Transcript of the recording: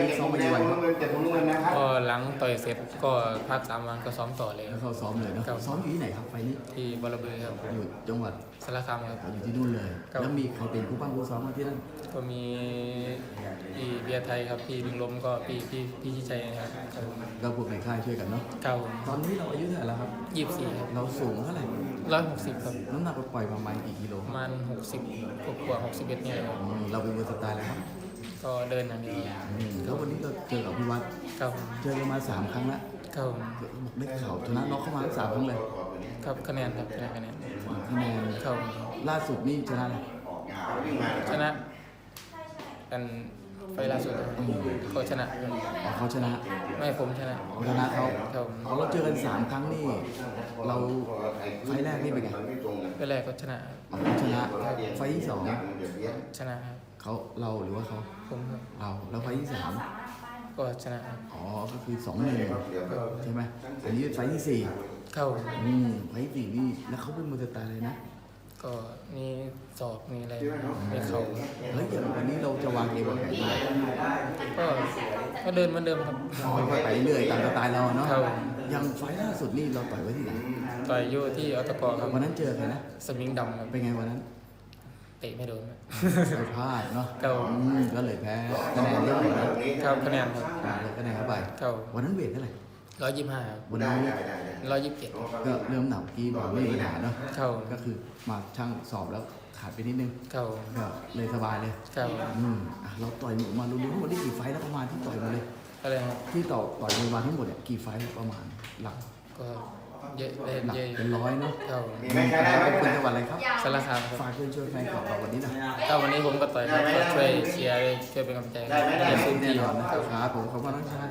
นี้ซ้อมมากี่วันครับก็หลังต่อยเสร็จก็พักสามวันก็ซ้อมต่อเลยแล้ควรับเข้าซ้อมเลยเนาะครับ ซ้อมอยู่ที่ไหนครับไฟล์นี้ที่บอระเบือครับอยู่จังหวัดสารคามครับ อยู่ที่นู่นเลย ครับ แล้วมีใครเป็นผู้ป้องผู้ซ้อมมาที่นั่นก็มีพี่เบียร์ไทยครับพี่ดึงลมก็พี่พี่พี่ชิดชัยนะครับครับก็พวกในค่ายช่วยกันเนาะเก้าตอนนี้เราอายุเท่าไหร่แล้วครับ ยี่สิบสี่ครับเราสูงเท่าไหร่ร้อยหกสิบครับ น้ำหนักเราปล่อยประมาณกี่กิโลประมาณหกสิบกว่าหกสิบเอ็ดเนี่ยครับ อืมเราเป็นมวยสไตล์แล้วครับ ก็เดินอย่างเดียวอืมแล้ววันนี้เราเจอกับพิวัตรครับเจอกันมาสามครั้งแล้วครับได้ข่าวชนะน็อกเข้ามาสามครั้งเลยครับคะแนนครับคะแนนคะแนนคะแนนครับล่าสุดนี่ชนะอะไรชนะกันไฟล์ล่าสุดครับก็ชนะ อ๋อเขาชนะไม่ผมชนะเขาชนะเขาครับพอเราเจอกันสามครั้งนี่ เราไฟล์แรกนี่เป็นไงไฟล์แรกก็ชนะอ๋อเขาชนะไฟล์ที่สองชนะครับ เขาเราหรือว่าเขาผมครับเราแล้วไฟล์ที่สามก็ชนะครับอ๋อก็คือสองหนึ่งใช่ไหมอันนี้เป็นไฟล์ที่สี่เข้าอืมไฟล์ที่สี่นี่แล้วเขาเป็นมวยสไตล์อะไรนะก็มีศอกมีอะไรมีเข่าแล้วอย่างวันนี้เราจะวางเกมวางแผนยังไงก็ก็เดินเหมือนเดิมครับค่อยๆไปเรื่อยตามสไตล์เราอะเนาะครับอย่างไฟล์ล่าสุดนี่เราต่อยไว้ที่ไหนต่อยอยู่ที่ออตกครับวันนั้นเจอใครนะสมิงดำครับเป็นไงวันนั้น เตะไม่โดนครับไปพลาดเนาะครับ อืมก็เลยแพ้คะแนนเยอะเลยนะครับคะแนนครับอ่าเลยคะแนนเข้าไป เข้าวันนั้นเวทเท่าไหร่ร้อยยี่สิบห้าวันนั้นร้อยยี่สิบเจ็ดก็เริ่มหนักกี้บอกไม่มีปัญหาเนาะเข้าก็คือมาช่างสอบแล้วขาดไปนิดนึงเข้าก็เลยสบายเลยเข้าอืมอะเราต่อยหนูมารู้ๆทั้งหมดนี่กี่ไฟท์แล้วประมาณที่ต่อยมาเลย อะไรครับที่ต่อต่อยมวยมาทั้งหมดเนี่ยกี่ไฟท์ประมาณหลักก็ เยอะเล่นหลักเยอะเป็นร้อยเนาะเข้าอืมแล้วเป็นคนจังหวัดอะไรครับ สารคามครับฝากเพื่อนช่วยแฟนคลับเราวันนี้หนะเข้าวันนี้ผมก็ต่อยครับก็ช่วยเชียร์ช่วยเป็นกำลังใจให้เชียร์ทีมแน่ทีนอนคนะรับครับผมขอบคุณน้องชาย